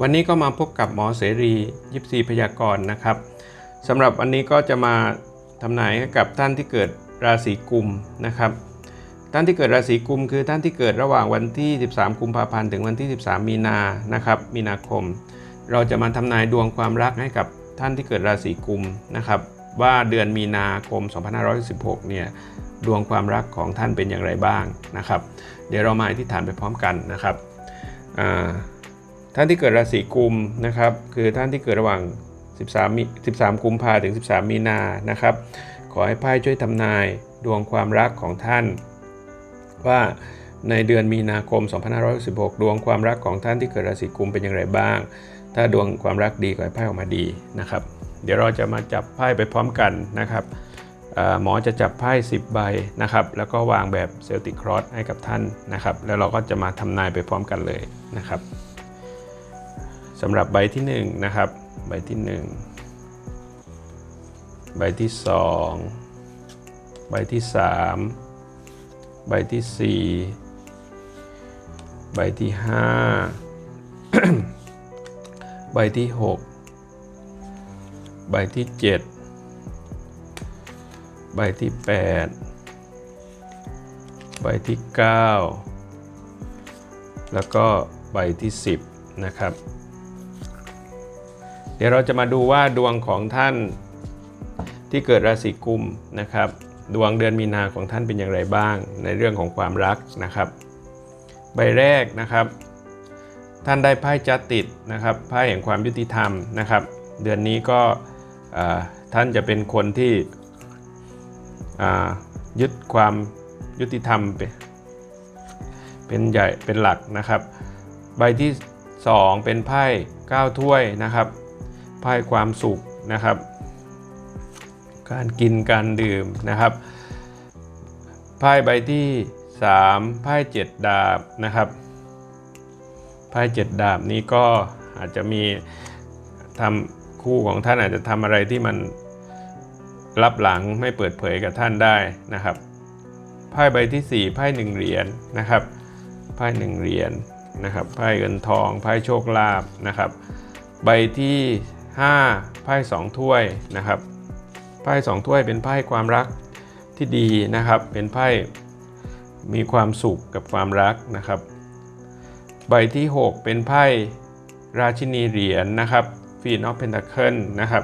วันนี้ก็มาพบกับหมอเสรียิปซีพยากรณ์นะครับสำหรับวันนี้ก็จะมาทำนายให้กับท่านที่เกิดราศีกุมนะครับ ท่านที่เกิดราศีกุมคือท่านที่เกิดระหว่างวันที่ 13 กุมภาพันธ์ถึงวันที่ 13 มีนานะครับ มีนาคม เราจะมาทำนายดวงความรักให้กับท่านที่เกิดราศีกุมนะครับ ว่าเดือนมีนาคม 2516 เนี่ยดวงความรักของท่านเป็นอย่างไรบ้างนะครับ เดี๋ยวเรามาอธิษฐานไปพร้อมกันนะครับอ่า ท่านที่เกิดราศีกุมนะครับ คือท่านที่เกิดระหว่าง 13 มี13 กุมภาถึง 13 มีนานะครับ ขอให้ไพ่ช่วยทำนายดวงความรักของท่าน ว่าในเดือนมีนาคม 2516ดวงความรักของท่านที่เกิดราศีกุมเป็นอย่างไรบ้าง ถ้าดวงความรักดีขอให้ไพ่ออกมาดีนะครับ เดี๋ยวเราจะมาจับไพ่ไปพร้อมกันนะครับหมอจะจับไพ่ 10 ใบนะครับ แล้วก็วางแบบเซลติครอสให้กับท่านนะครับ แล้วเราก็จะมาทำนายไปพร้อมกันเลยนะครับ สำหรับใบที่1นะครับ ใบที่ 1 ใบที่ 2 ใบที่ 3 ใบที่ 4 ใบที่ 5 ใบที่ 6 ใบที่ 7 ใบที่ 8 ใบที่ 9 แล้วก็ใบที่ 10 นะครับ เดี๋ยวเราจะมาดูว่าดวงของท่านที่เกิดราศีกุมนะครับ ดวงเดือนมีนาของท่านเป็นอย่างไรบ้าง ในเรื่องของความรักนะครับ ใบแรกนะครับ ท่านได้ไพ่จัดติดนะครับไพ่แห่งความยุติธรรมนะครับ เดือนนี้ก็ท่านจะเป็นคนที่ยึดความยุติธรรมเป็นเป็นใหญ่เป็นหลักนะครับ ใบที่ 2 เป็นไพ่9ถ้วยนะครับ ไพ่ความสุขนะครับ การกินการดื่มนะครับไพ่ใบที่ 3ไพ่เจ็ดดาบนะครับไพ่เจ็ดดาบนี้ก็อาจจะมีทำคู่ของท่านอาจจะทำอะไรที่มันลับหลังไม่เปิดเผยกับท่านได้นะครับไพ่ใบที่4ไพ่หนึ่งเหรียญนะครับไพ่หนึ่งเหรียญนะครับไพ่เงินทองไพ่โชคลาภนะครับ ใบที่ 5ไพ่สองถ้วยนะครับไพ่สองถ้วยเป็นไพ่ความรักที่ดีนะครับ เป็นไพ่มีความสุขกับความรักนะครับ ใบที่ 6 เป็นไพ่ราชินีเหรียญนะครับฟีนอฟเพนทาเคิลนะครับ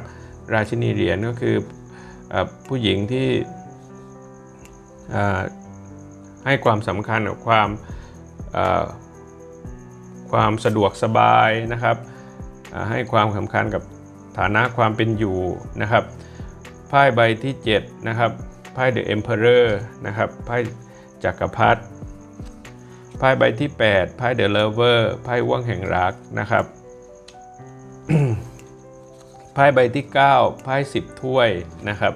ราชินีเหรียญก็คืออผู้หญิงที่ให้ความสำคัญกับความความสะดวกสบายนะครับให้ความสำคัญกับ ฐานะความเป็นอยู่นะครับไพ่ใบที่7นะครับไพ่ The Emperor นะครับไพ่จักรพรรดิไพ่ใบที่8ไพ่ The Lover ไพ่ว่างแห่งรักนะครับไพ่ใบที่9ไพ่10 ถ้วยนะครับ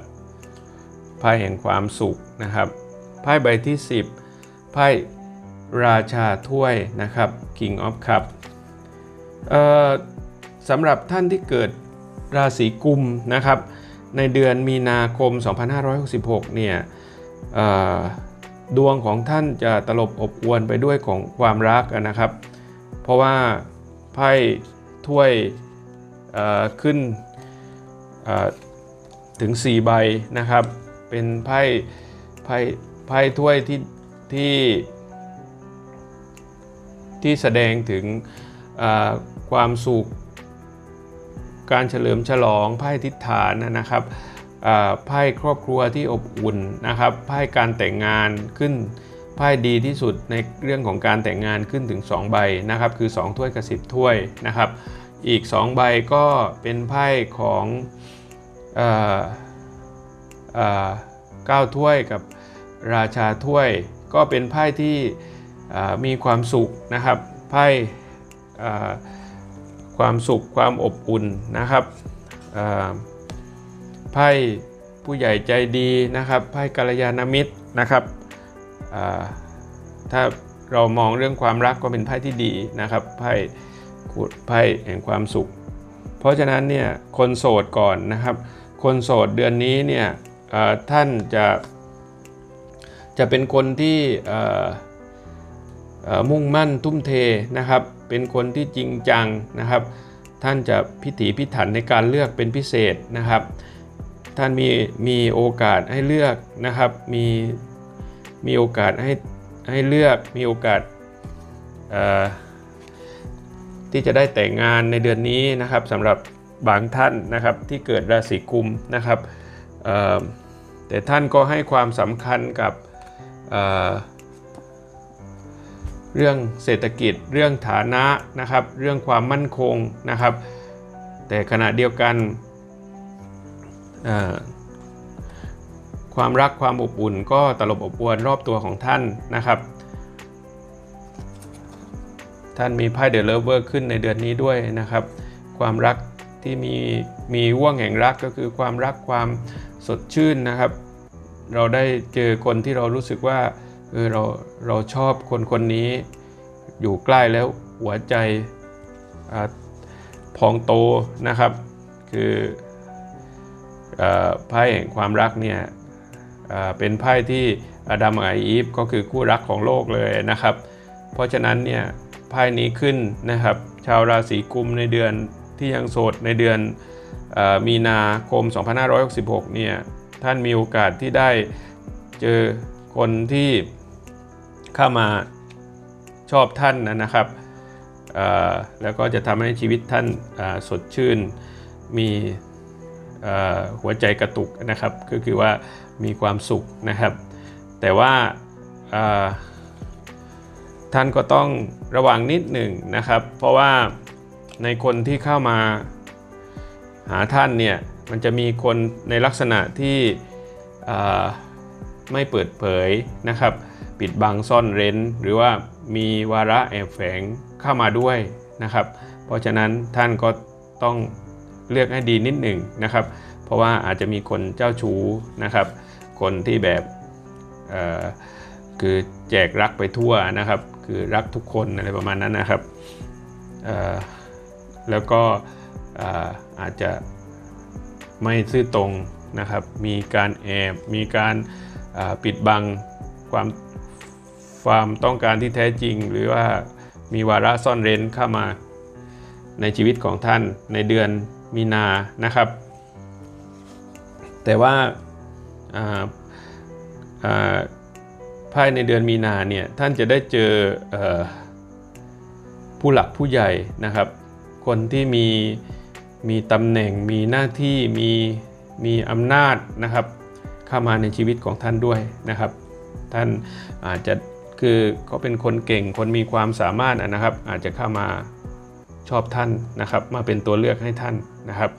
ไพ่แห่งความสุขนะครับไพ่ใบที่ 10ไพ่ราชาถ้วยนะครับ King of Cup สำหรับท่านที่เกิด ราศีกุมนะครับ ในเดือนมีนาคม 2566 เนี่ยเอ่อดวงของท่านจะตลบอบอวนไปด้วยของความรักนะครับ เพราะว่าไพ่ถ้วยขึ้นถึง 4 ใบนะครับ เป็นไพ่ไพ่ไพ่ถ้วยที่ที่ที่แสดงถึงความสุข การเฉลิมฉลองไพ่ทิศฐานนะครับไพ่ครอบครัวที่อบอุ่นนะครับไพ่การแต่งงานขึ้นไพ่ดีที่สุดในเรื่องของการแต่งงานขึ้นถึง 2 ใบนะครับ คือ 2 ถ้วยกับ10ถ้วยนะครับ อีก 2 ใบก็เป็นไพ่ของเก้าถ้วยกับราชาถ้วย ก็เป็นไพ่ที่มีความสุขนะครับไพ่ ความสุขความอบอุ่นนะครับไพ่ผู้ใหญ่ใจดีนะครับไพ่กัลยาณมิตรนะครับถ้าเรามองเรื่องความรักก็เป็นไพ่ที่ดีนะครับไพ่ไพ่แห่งความสุข เพราะฉะนั้นเนี่ยคนโสดก่อนนะครับ คนโสดเดือนนี้เนี่ยท่านจะจะเป็นคนที่มุ่งมั่นทุ่มเทนะครับ เป็นคนที่จริงจังนะครับ ท่านจะพิถีพิถันในการเลือกเป็นพิเศษนะครับ ท่านมีมีโอกาสให้เลือกนะครับ มีมีโอกาสให้ให้เลือกมีโอกาสที่จะได้แต่งงานในเดือนนี้นะครับสำหรับบางท่านนะครับที่เกิดราศีกุมนะครับแต่ท่านก็ให้ความสำคัญกับ เรื่องเศรษฐกิจ เรื่องฐานะนะครับ เรื่องความมั่นคงนะครับ แต่ขณะเดียวกัน ความรักความอบอุ่นก็ตลบอบอวนรอบตัวของท่านนะครับ ท่านมีไพ่เดอะเลเวอร์ขึ้นในเดือนนี้ด้วยนะครับ ความรักที่มีมีว่วงแห่งรักก็คือความรักความสดชื่นนะครับ เราได้เจอคนที่เรารู้สึกว่า เออเราเราชอบคนคนนี้อยู่ใกล้แล้วหัวใจอพองโตนะครับ คือไพ่แห่งความรักเนี่ยเป็นไพ่ที่อดัมกับอีฟก็คือคู่รักของโลกเลยนะครับ เพราะฉะนั้นเนี่ยไพ่นี้ขึ้นนะครับ ชาวราศีกุมในเดือนที่ยังโสดในเดือนออมีนาคม 2566เนี่ยท่านมีโอกาสที่ได้เจอ คนที่เข้ามาชอบท่านนะครับ แล้วก็จะทำให้ชีวิตท่านสดชื่น มีหัวใจกระตุกนะครับ ก็คือว่ามีความสุขนะครับ แต่ว่าท่านก็ต้องระวังนิดหนึ่งนะครับ เพราะว่าในคนที่เข้ามาหาท่านเนี่ยมันจะมีคนในลักษณะที่ ไม่เปิดเผยนะครับ ปิดบังซ่อนเร้น หรือว่ามีวาระแอบแฝงเข้ามาด้วยนะครับ เพราะฉะนั้นท่านก็ต้องเลือกให้ดีนิดหนึ่งนะครับ เพราะว่าอาจจะมีคนเจ้าชู้นะครับ คนที่แบบคือแจกรักไปทั่วนะครับ คือรักทุกคนอะไรประมาณนั้นนะครับแล้วก็เอ่อาจจะไม่ซื่อตรงนะครับ มีการแอบ มีการ ปิดบังความความต้องการที่แท้จริง หรือว่ามีวาระซ่อนเร้นเข้ามาในชีวิตของท่านในเดือนมีนานะครับ แต่ว่าภายในเดือนมีนาเนี่ยท่านจะได้เจออผู้หลักผู้ใหญ่นะครับ คนที่มีมีตำแหน่งมีหน้าที่มีมีอำนาจนะครับ เข้ามาในชีวิตของท่านด้วยนะครับ ท่านอาจจะคือเขาเป็นคนเก่งคนมีความสามารถนะครับ อาจจะเข้ามาชอบท่านนะครับ มาเป็นตัวเลือกให้ท่านนะครับ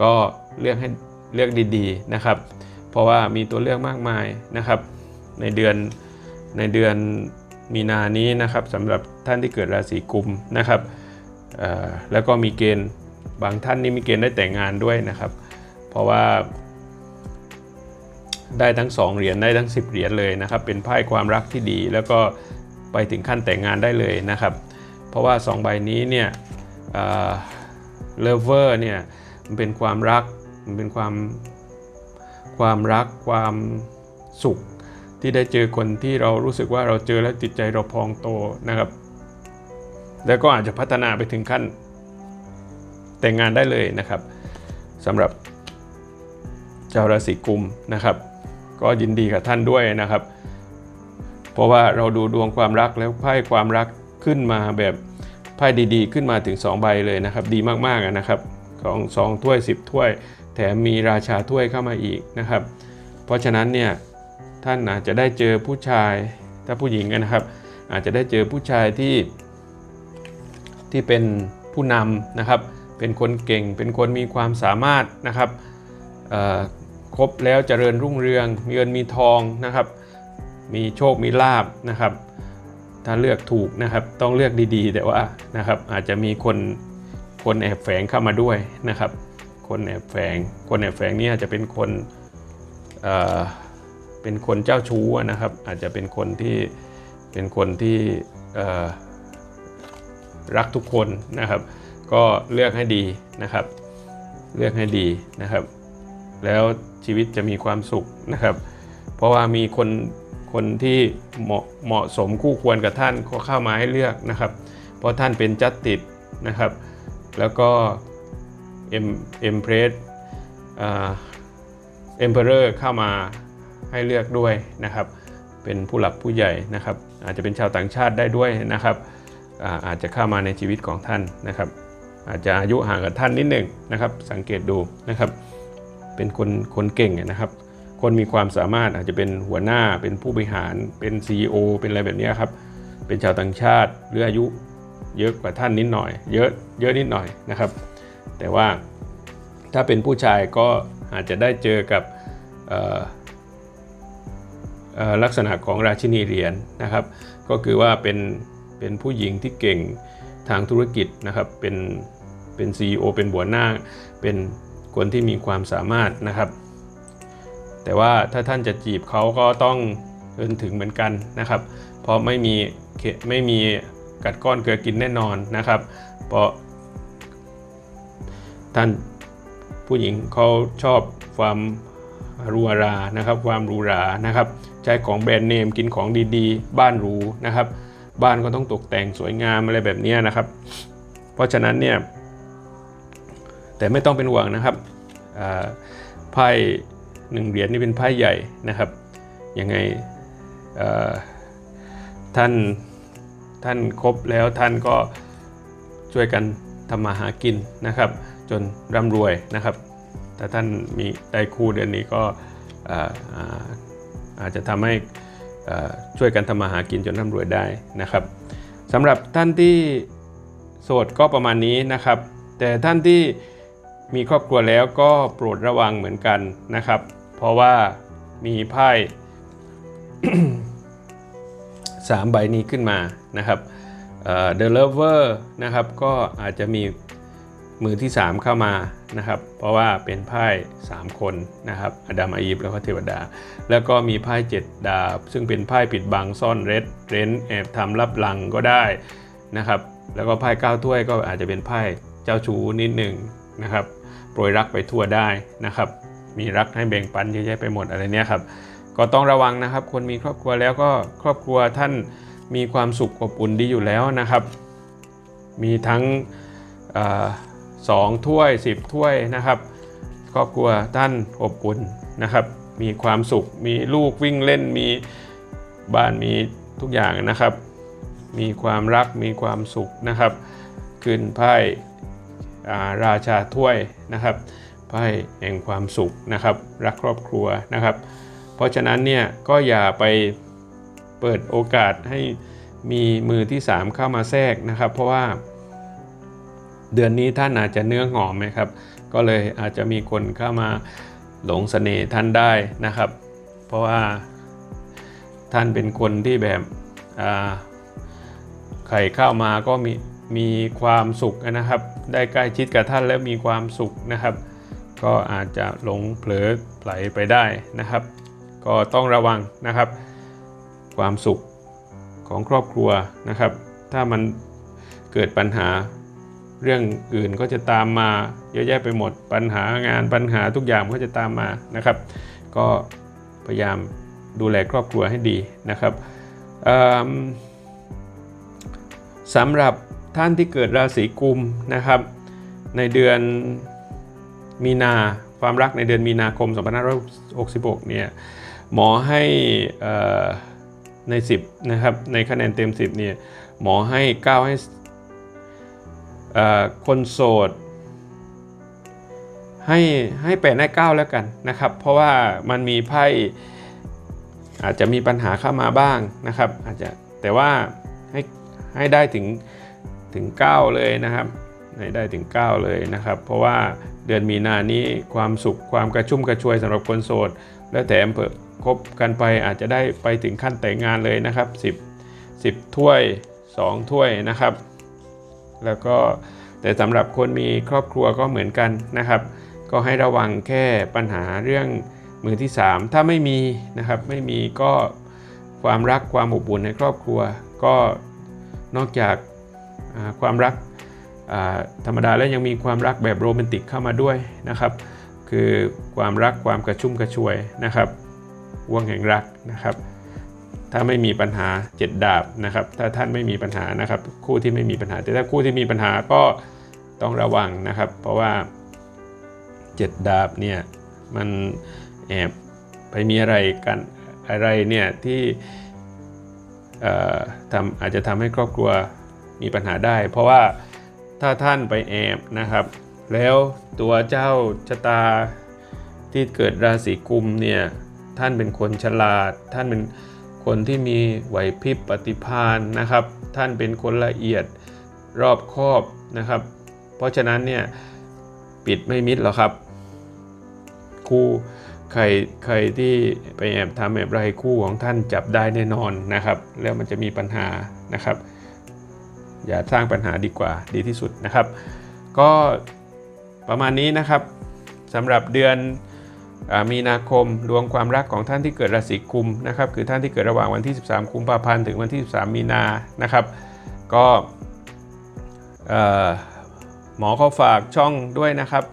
ก็เลือกให้เลือกดีๆนะครับ เพราะว่ามีตัวเลือกมากมายนะครับ ในเดือนในเดือนมีนานี้นะครับสำหรับท่านที่เกิดราศีกุมนะครับแล้วก็มีเกณฑ์บางท่านนี่มีเกณฑ์ได้แต่งงานด้วยนะครับ เพราะว่า ได้ทั้ง 2 เหรียญได้ทั้ง 10 เหรียญเลยนะครับ เป็นไพ่ความรักที่ดี แล้วก็ไปถึงขั้นแต่งงานได้เลยนะครับ เพราะว่า 2 ใบนี้เนี่ยเลเวอร์เนี่ยมันเป็นความรักมันเป็นความความรักความสุขที่ได้เจอคนที่เรารู้สึกว่าเราเจอแล้วจิตใจเราพองโตนะครับ แล้วก็อาจจะพัฒนาไปถึงขั้นแต่งงานได้เลยนะครับสำหรับชาวราศีกุมนะครับ ก็ยินดีกับท่านด้วยนะครับ เพราะว่าเราดูดวงความรักแล้วไพ่ความรักขึ้นมาแบบไพ่ดีๆ ขึ้นมาถึง 2 ใบเลยนะครับ ดีมากๆนะครับของสองถ้วย 10 ถ้วย แถมมีราชาถ้วยเข้ามาอีกนะครับ เพราะฉะนั้นเนี่ยท่านอาจจะได้เจอผู้ชายถ้าผู้หญิงนะครับ อาจจะได้เจอผู้ชายที่ที่เป็นผู้นำนะครับ เป็นคนเก่ง เป็นคนมีความสามารถนะครับ ครบแล้วเจริญรุ่งเรือง มีเงินมีทองนะครับ มีโชคมีลาบนะครับ ถ้าเลือกถูกนะครับ ต้องเลือกดีๆ แต่ว่านะครับอาจจะมีคนคนแอบแฝงเข้ามาด้วยนะครับ คนแอบแฝง คนแอบแฝงนี่อาจจะเป็นคนเอ่อเป็นคนเจ้าชู้นะครับ อาจจะเป็นคนที่เป็นคนที่เออรักทุกคนนะครับ ก็เลือกให้ดีนะครับ เลือกให้ดีนะครับ แล้ว ชีวิตจะมีความสุขนะครับ เพราะว่ามีคนคนที่เหมาะเหมาะสมคู่ควรกับท่านก็เข้ามาให้เลือกนะครับ เพราะท่านเป็นจัตติดนะครับ แล้วก็เอ็มเอ็มเพรสเอ็มเพอเรอร์เข้ามาให้เลือกด้วยนะครับ เป็นผู้หลักผู้ใหญ่นะครับ อาจจะเป็นชาวต่างชาติได้ด้วยนะครับอาอาจจะเข้ามาในชีวิตของท่านนะครับ อาจจะอายุห่างกับท่านนิดหนึ่งนะครับ สังเกตดูนะครับ เป็นคนคนเก่งนะครับ คนมีความสามารถอาจจะเป็นหัวหน้าเป็นผู้บริหารเป็น CEO เป็นอะไรแบบนี้ครับ เป็นชาวต่างชาติหรืออายุเยอะกว่าท่านนิดหน่อย เยอะเยอะนิดหน่อยนะครับ แต่ว่าถ้าเป็นผู้ชายก็อาจจะได้เจอกับลักษณะของราชินีเหรียญนะครับ ก็คือว่าเป็นเป็นผู้หญิงที่เก่งทางธุรกิจนะครับ เป็นเป็น CEO เป็นหัวหน้าเป็น คนที่มีความสามารถนะครับ แต่ว่าถ้าท่านจะจีบเขาก็ต้องเอินถึงเหมือนกันนะครับ เพราะไม่มีเขไม่มีกัดก้อนเกลือกินแน่นอนนะครับ เพราะท่านผู้หญิงเขาชอบความหรูหรานะครับความหรูหรานะครับ ใช้ของแบรนด์เนมกินของดีๆ บ้านหรูนะครับ บ้านก็ต้องตกแต่งสวยงามอะไรแบบนี้นะครับ เพราะฉะนั้นเนี่ย แต่ไม่ต้องเป็นห่วงนะครับไพ่หนึ่งเหรียญนี่เป็นไพ่ใหญ่นะครับยังไงท่านท่านครบแล้วท่านก็ช่วยกันทำมาหากินนะครับ จนร่ำรวยนะครับถ้าท่านมีได้คู่เดือนนี้ก็อาจจะทำให้ช่วยกันทำมาหากินจนร่ำรวยได้นะครับสำหรับท่านที่โสดก็ประมาณนี้นะครับ แต่ท่านที่ มีครอบครัวแล้วก็โปรดระวังเหมือนกันนะครับ เพราะว่ามีไพ่สามใบนี้ขึ้นมานะครับเอ่อ The Lover นะครับก็อาจจะมีมือที่ 3 เข้ามานะครับ เพราะว่าเป็นไพ่ 3 คนนะครับอดัมอาอีฟแล้วก็เทวดา แล้วก็มีไพ่7ดาบ ซึ่งเป็นไพ่ปิดบังซ่อนเร้นเร้นแอบทำลับหลังก็ได้นะครับ แล้วก็ไพ่เก้าถ้วยก็อาจจะเป็นไพ่เจ้าชู้นิดหนึ่งนะครับ โปรยรักไปทั่วได้นะครับ มีรักให้แบ่งปันเยอะแยะไปหมดอะไรเนี้ยครับก็ต้องระวังนะครับ คนมีครอบครัวแล้วก็ครอบครัวท่านมีความสุขอบอุ่นดีอยู่แล้วนะครับ มีทั้งอสองถ้วยสิบถ้วยนะครับ ครอบครัวท่านอบอุ่นนะครับ มีความสุขมีลูกวิ่งเล่นมีบ้านมีทุกอย่างนะครับ มีความรักมีความสุขนะครับ ขึ้นไพ่ ราชาถ้วยนะครับไพ่แห่งความสุขนะครับ รักครอบครัวนะครับ เพราะฉะนั้นเนี่ยก็อย่าไปเปิดโอกาสให้มีมือที่ 3 เข้ามาแทรกนะครับ เพราะว่า เดือนนี้ท่านอาจจะเนื้อหอมไหมครับ ก็เลยอาจจะมีคนเข้ามาหลงเสน่ห์ท่านได้นะครับ เพราะว่าท่านเป็นคนที่แบบใครเข้ามาก็มีมีความสุขนะครับ ได้ใกล้ชิดกับท่านแล้วมีความสุขนะครับ ก็อาจจะหลงเผลอไหลไปได้นะครับ ก็ต้องระวังนะครับ ความสุขของครอบครัวนะครับ ถ้ามันเกิดปัญหาเรื่องอื่นก็จะตามมาเยอะแยะไปหมดปัญหางานปัญหาทุกอย่างก็จะตามมานะครับ ก็พยายามดูแลครอบครัวให้ดีนะครับสำหรับ ท่านที่เกิดราศีกุมนะครับ ในเดือนมีนาความรักในเดือนมีนาคม 2566 เนี่ยหมอให้เอ่อใน 10 นะครับ ในคะแนนเต็ม 10 เนี่ยหมอให้ 9 ให้คนโสดให้ให้แปดให้เก้าแล้วกันนะครับ เพราะว่ามันมีไพ่อาจจะมีปัญหาเข้ามาบ้างนะครับ อาจจะแต่ว่าให้ให้ได้ถึง ถึง 9 เลยนะครับให้ได้ถึง 9 เลยนะครับ เพราะว่าเดือนมีนานี้ความสุขความกระชุ่มกระชวยสำหรับคนโสด และแถมเพิ่มคบกันไปอาจจะได้ไปถึงขั้นแต่งงานเลยนะครับ 10 10 ถ้วย 2 ถ้วยนะครับ แล้วก็แต่สำหรับคนมีครอบครัวก็เหมือนกันนะครับ ก็ให้ระวังแค่ปัญหาเรื่องมือที่ 3 ถ้าไม่มีนะครับไม่มีก็ความรักความอบอุ่นในครอบครัว ก็นอกจาก ความรักธรรมดาแล้วยังมีความรักแบบโรแมนติกเข้ามาด้วยนะครับ คือความรักความกระชุ่มกระชวยนะครับว่วงแห่งรักนะครับ ถ้าไม่มีปัญหาเจ็ดดาบนะครับ ถ้าท่านไม่มีปัญหานะครับ คู่ที่ไม่มีปัญหา แต่ถ้าคู่ที่มีปัญหาก็ต้องระวังนะครับ เพราะว่าเจ็ดดาบเนี่ยมันแอบไปมีอะไรกันอะไรเนี่ยที่ทำอาจจะทำให้ครอบครัว มีปัญหาได้ เพราะว่าถ้าท่านไปแอบนะครับ แล้วตัวเจ้าชะตาที่เกิดราศีกุมเนี่ยท่านเป็นคนฉลาด ท่านเป็นคนที่มีไหวพริบปฏิภาณนะครับ ท่านเป็นคนละเอียดรอบคอบนะครับ เพราะฉะนั้นเนี่ยปิดไม่มิดหรอกครับคู่ใครใครที่ไปแอบทำแอบไรคู่ของท่านจับได้แน่นอนนะครับ แล้วมันจะมีปัญหานะครับ อย่าสร้างปัญหาดีกว่าดีที่สุดนะครับ ก็ประมาณนี้นะครับสำหรับเดือนอมีนาคมดวงความรักของท่านที่เกิดราศีกุมนะครับคือท่านที่เกิดระหว่างวันที่ 13 กุมภาพันธ์ถึงวันที่ 13 มีนานะครับ ก็หมอเขาฝากช่องด้วยนะครับ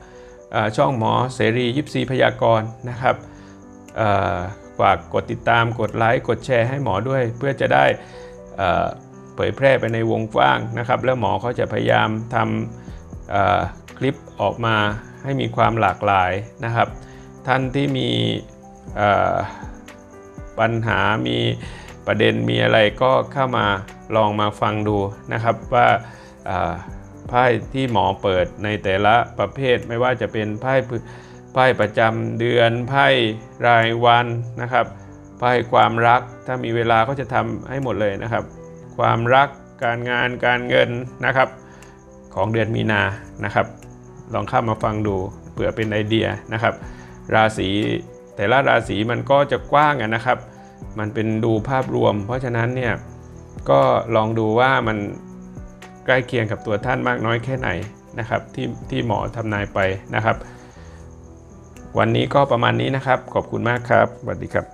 ช่องหมอเสรียิปซีพยากรณ์นะครับฝากกดติดตามกดไลค์กดแชร์ให้หมอด้วย เพื่อจะได้ เผยแพร่ไปในวงกว้างนะครับ แล้วหมอเขาจะพยายามทำคลิปออกมาให้มีความหลากหลายนะครับ ท่านที่มีปัญหามีประเด็นมีอะไรก็เข้ามาลองมาฟังดูนะครับว่าไพ่ที่หมอเปิดในแต่ละประเภทไม่ว่าจะเป็นไพ่ไพ่ประจำเดือนไพ่รายวันนะครับไพ่ความรักถ้ามีเวลาก็จะทำให้หมดเลยนะครับ ความรัก การงานการเงินนะครับ ของเดือนมีนานะครับ ลองเข้ามาฟังดูเผื่อเป็นไอเดียนะครับ ราศีแต่ละราศีมันก็จะกว้างนะครับ มันเป็นดูภาพรวม เพราะฉะนั้นเนี่ยก็ลองดูว่ามันใกล้เคียงกับตัวท่านมากน้อยแค่ไหนนะครับที่ที่หมอทำนายไปนะครับ วันนี้ก็ประมาณนี้นะครับ ขอบคุณมากครับสวัสดีครับ